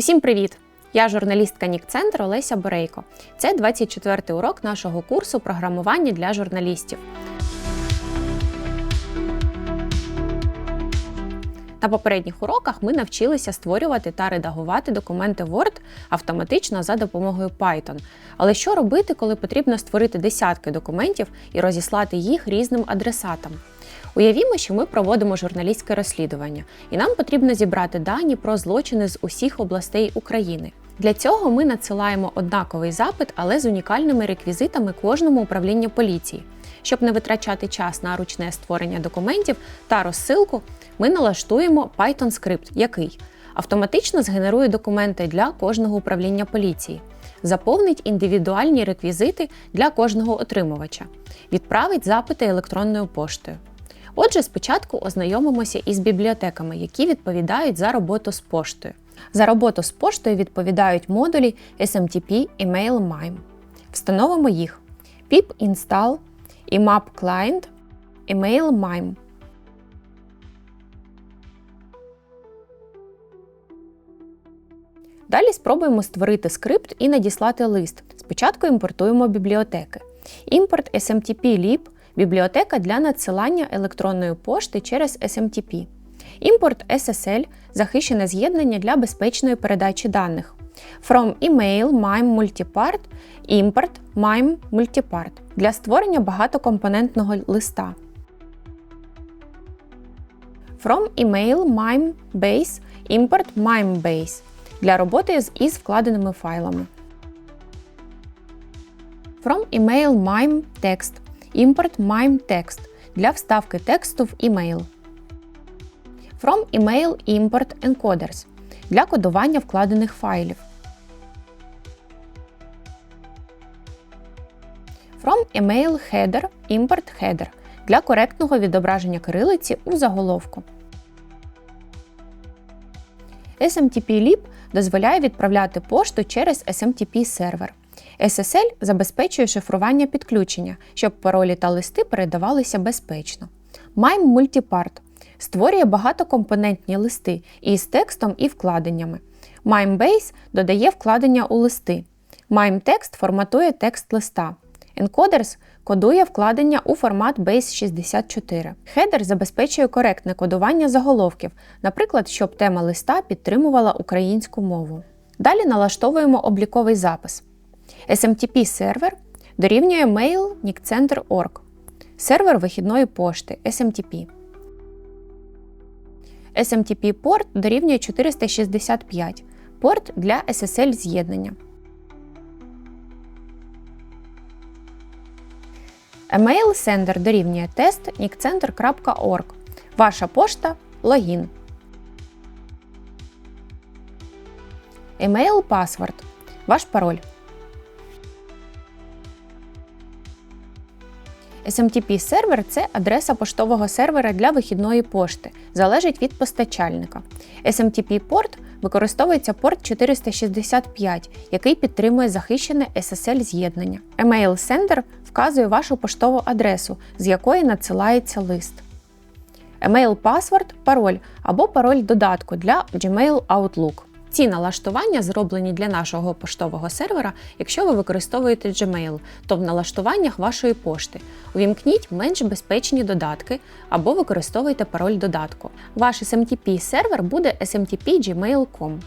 Усім привіт! Я журналістка Нік-центру Олеся Борейко. Це 24-й урок нашого курсу програмування для журналістів. На попередніх уроках ми навчилися створювати та редагувати документи Word автоматично за допомогою Python. Але що робити, коли потрібно створити десятки документів і розіслати їх різним адресатам? Уявімо, що ми проводимо журналістське розслідування, і нам потрібно зібрати дані про злочини з усіх областей України. Для цього ми надсилаємо однаковий запит, але з унікальними реквізитами кожному управління поліції. Щоб не витрачати час на ручне створення документів та розсилку, ми налаштуємо Python скрипт, який автоматично згенерує документи для кожного управління поліції, заповнить індивідуальні реквізити для кожного отримувача, відправить запити електронною поштою. Отже, спочатку ознайомимося із бібліотеками, які відповідають за роботу з поштою. За роботу з поштою відповідають модулі SMTP Email MIME. Встановимо їх: pip install, IMAP Client, Email MIME. Далі спробуємо створити скрипт і надіслати лист. Спочатку імпортуємо бібліотеки. Імпорт SMTP-lib – бібліотека для надсилання електронної пошти через SMTP. Імпорт SSL захищене з'єднання для безпечної передачі даних. From email MIME Multipart Import MIME Multipart для створення багатокомпонентного листа. From email MIME Base Import MIME Base для роботи з із вкладеними файлами. From email MIME Text Import MIME Text для вставки тексту в email. From Email Import Encoders для кодування вкладених файлів. From Email Header Import Header для коректного відображення кирилиці у заголовку. SMTP-lib дозволяє відправляти пошту через SMTP сервер. SSL забезпечує шифрування підключення, щоб паролі та листи передавалися безпечно. MIME Multipart створює багатокомпонентні листи із текстом і вкладеннями. MIME-Base додає вкладення у листи. MIME-Text форматує текст листа. Encoders кодує вкладення у формат Base64. Хедер забезпечує коректне кодування заголовків, наприклад, щоб тема листа підтримувала українську мову. Далі налаштовуємо обліковий запис. SMTP сервер дорівнює mail nickcenter.org. Сервер вихідної пошти SMTP. SMTP порт дорівнює 465 порт для SSL з'єднання. Email sender дорівнює тест nickcenter.org. Ваша пошта логін. Email password. Ваш пароль. SMTP сервер це адреса поштового сервера для вихідної пошти, залежить від постачальника. SMTP порт використовується порт 465, який підтримує захищене SSL з'єднання. Email Sender вказує вашу поштову адресу, з якої надсилається лист. Email Password – пароль або пароль додатку для Gmail Outlook. Ці налаштування зроблені для нашого поштового сервера, якщо ви використовуєте Gmail, то в налаштуваннях вашої пошти. Увімкніть менш безпечні додатки або використовуйте пароль додатку. Ваш SMTP сервер буде smtp.gmail.com.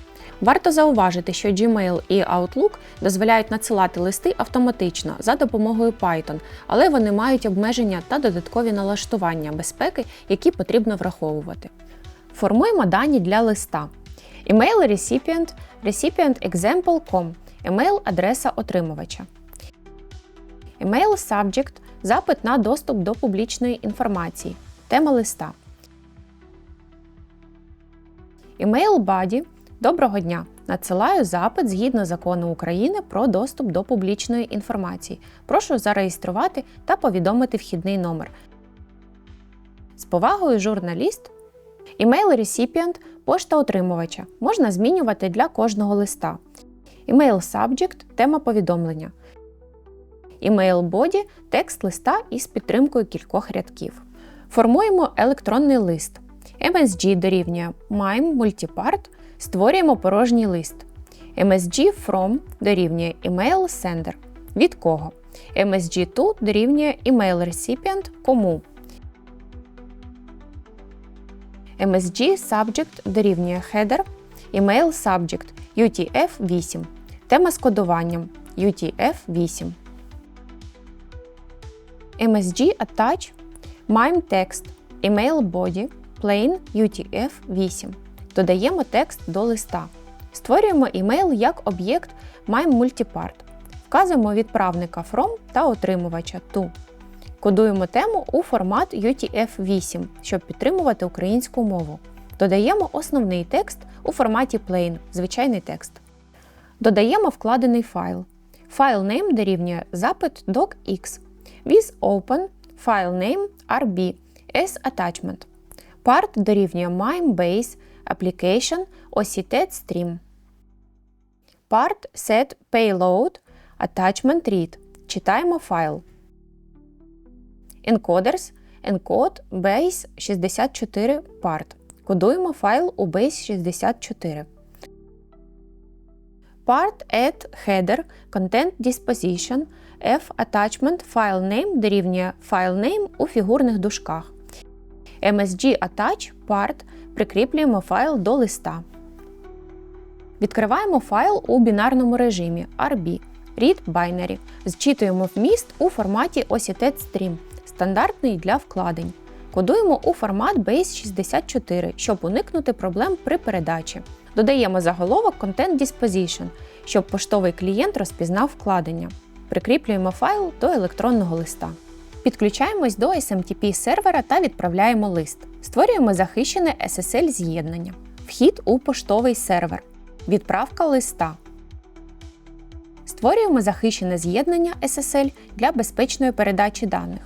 Варто зауважити, що Gmail і Outlook дозволяють надсилати листи автоматично за допомогою Python, але вони мають обмеження та додаткові налаштування безпеки, які потрібно враховувати. Формуємо дані для листа. Email recipient recipient example.com Email адреса отримувача. Email subject запит на доступ до публічної інформації. Тема листа. Email body Доброго дня! Надсилаю запит згідно закону України про доступ до публічної інформації. Прошу зареєструвати та повідомити вхідний номер. З повагою журналіст. Email recipient пошта отримувача можна змінювати для кожного листа. Email subject тема повідомлення. Email body текст листа із підтримкою кількох рядків. Формуємо електронний лист. MSG дорівнює MIME Multipart. Створюємо порожній лист. MSG from дорівнює email sender. Від кого? MSG to дорівнює email recipient кому. MSG subject дорівнює header, email subject UTF-8. Тема з кодуванням UTF-8. MSG attach MIME text email body plain UTF-8. Додаємо текст до листа. Створюємо email як об'єкт MIME multipart. Вказуємо відправника from та отримувача to. Кодуємо тему у формат UTF-8, щоб підтримувати українську мову. Додаємо основний текст у форматі plain, звичайний текст. Додаємо вкладений файл. Файл name дорівнює запит docx. With open file name rb as attachment. Part дорівнює MIME base application OCTED stream. Part set payload attachment read. Читаємо файл. Encoders encode base 64 part. Кодуємо файл у base 64. Part add header content disposition F attachment file name дорівнює file name у фігурних дужках. MSG attach part прикріплюємо файл до листа. Відкриваємо файл у бінарному режимі RB Read Binary. Зчитуємо вміст у форматі OCTED Stream, стандартний для вкладень. Кодуємо у формат Base64, щоб уникнути проблем при передачі. Додаємо заголовок Content Disposition, щоб поштовий клієнт розпізнав вкладення. Прикріплюємо файл до електронного листа. Підключаємось до SMTP сервера та відправляємо лист. Створюємо захищене SSL з'єднання. Вхід у поштовий сервер. Відправка листа. Створюємо захищене з'єднання SSL для безпечної передачі даних.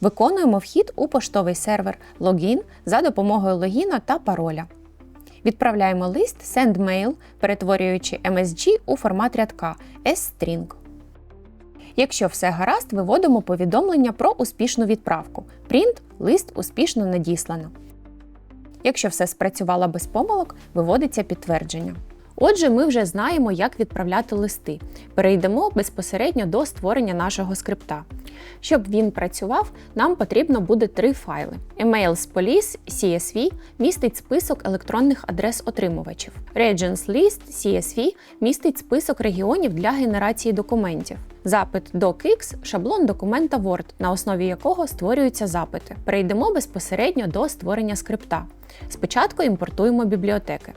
Виконуємо вхід у поштовий сервер логін за допомогою логіна та пароля. Відправляємо лист SendMail, перетворюючи MSG у формат рядка S-string. Якщо все гаразд, виводимо повідомлення про успішну відправку. Print лист успішно надіслано. Якщо все спрацювало без помилок, виводиться підтвердження. Отже, ми вже знаємо, як відправляти листи. Перейдемо безпосередньо до створення нашого скрипта. Щоб він працював, нам потрібно буде три файли. Emails Police CSV містить список електронних адрес отримувачів. Regions List CSV містить список регіонів для генерації документів. Запит DocX – шаблон документа Word, на основі якого створюються запити. Перейдемо безпосередньо до створення скрипта. Спочатку імпортуємо бібліотеки.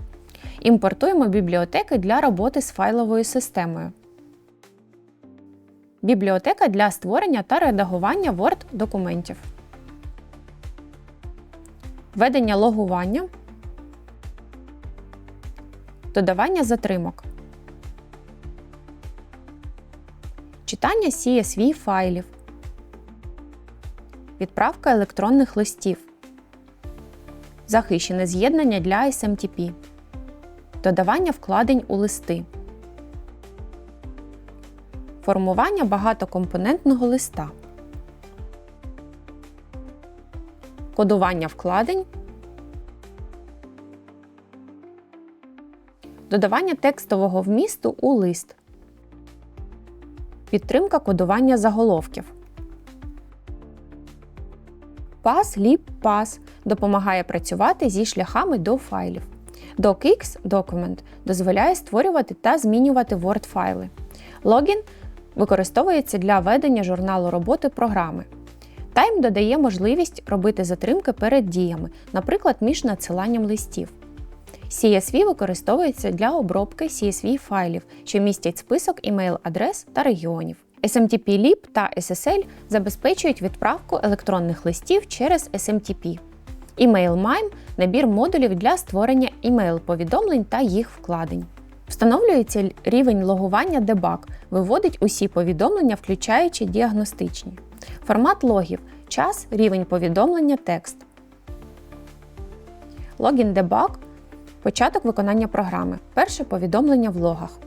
Імпортуємо бібліотеки для роботи з файловою системою. Бібліотека для створення та редагування Word документів. Ведення логування. Додавання затримок. Читання CSV файлів. Відправка електронних листів. Захищене з'єднання для SMTP. Додавання вкладень у листи. Формування багатокомпонентного листа. Кодування вкладень. Додавання текстового вмісту у лист. Підтримка кодування заголовків. Pass Lib Pass допомагає працювати зі шляхами до файлів. DocX Document дозволяє створювати та змінювати Word файли. Логін використовується для ведення журналу роботи програми. Time додає можливість робити затримки перед діями, наприклад, між надсиланням листів. CSV використовується для обробки CSV файлів, що містять список імейл-адрес та регіонів. SMTP-Lib та SSL забезпечують відправку електронних листів через SMTP. EmailMime – набір модулів для створення імейл-повідомлень та їх вкладень. Встановлюється рівень логування Debug, виводить усі повідомлення, включаючи діагностичні. Формат логів час, рівень повідомлення, текст. Логін Debug – початок виконання програми. Перше повідомлення в логах.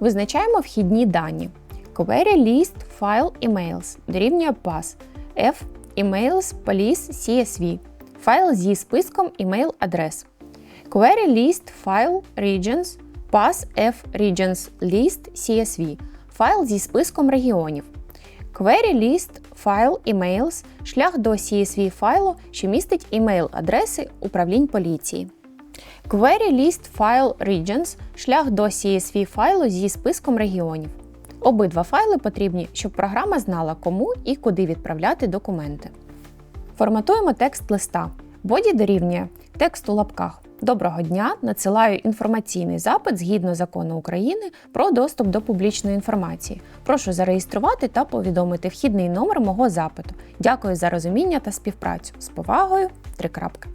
Визначаємо вхідні дані. Query list file emails дорівнює pass F emails police CSV. Файл зі списком email адрес. Query List File Regions Pass F Regions List CSV файл зі списком регіонів. Query List File Emails шлях до CSV файлу, що містить імейл-адреси управлінь поліції. Query List File Regions шлях до CSV файлу зі списком регіонів. Обидва файли потрібні, щоб програма знала, кому і куди відправляти документи. Форматуємо текст листа. Боді дорівнює текст у лапках. Доброго дня! Надсилаю інформаційний запит згідно закону України про доступ до публічної інформації. Прошу зареєструвати та повідомити вхідний номер мого запиту. Дякую за розуміння та співпрацю. З повагою. Три крапки.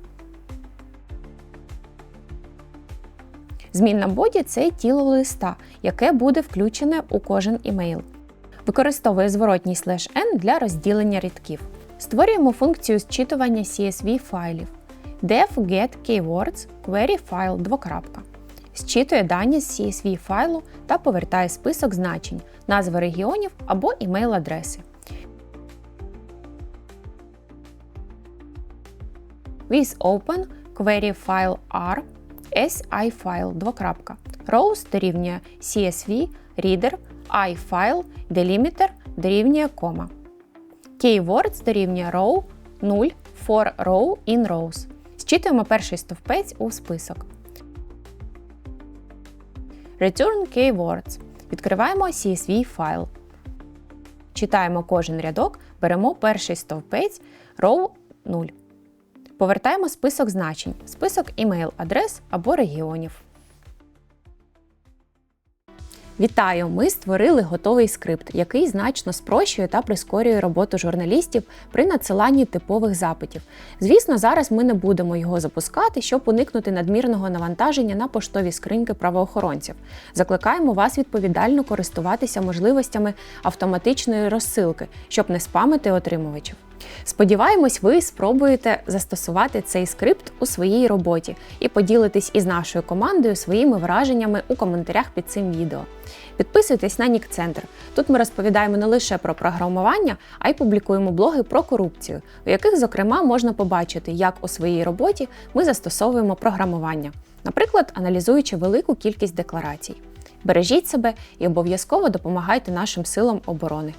Змінна боді це тіло листа, яке буде включене у кожен імейл. Використовує зворотній слеш n для розділення рядків. Створюємо функцію зчитування CSV файлів. def get keywords query file двокрапка. Зчитує дані з CSV файлу та повертає список значень, назви регіонів або імейл-адреси. with open query file r si файл двокрапка. Rows дорівнює CSV, reader, i файл, delimiter дорівнює кома. Keywords дорівнює row 0 for row in rows. Зчитуємо перший стовпець у список. Return keywords. Відкриваємо CSV файл. Читаємо кожен рядок, беремо перший стовпець row 0. Повертаємо список значень, список імейл-адрес або регіонів. Вітаю! Ми створили готовий скрипт, який значно спрощує та прискорює роботу журналістів при надсиланні типових запитів. Звісно, зараз ми не будемо його запускати, щоб уникнути надмірного навантаження на поштові скриньки правоохоронців. Закликаємо вас відповідально користуватися можливостями автоматичної розсилки, щоб не спамити отримувачів. Сподіваємось, ви спробуєте застосувати цей скрипт у своїй роботі і поділитесь із нашою командою своїми враженнями у коментарях під цим відео. Підписуйтесь на Нік-центр. Тут ми розповідаємо не лише про програмування, а й публікуємо блоги про корупцію, у яких, зокрема, можна побачити, як у своїй роботі ми застосовуємо програмування, наприклад, аналізуючи велику кількість декларацій. Бережіть себе і обов'язково допомагайте нашим силам оборони.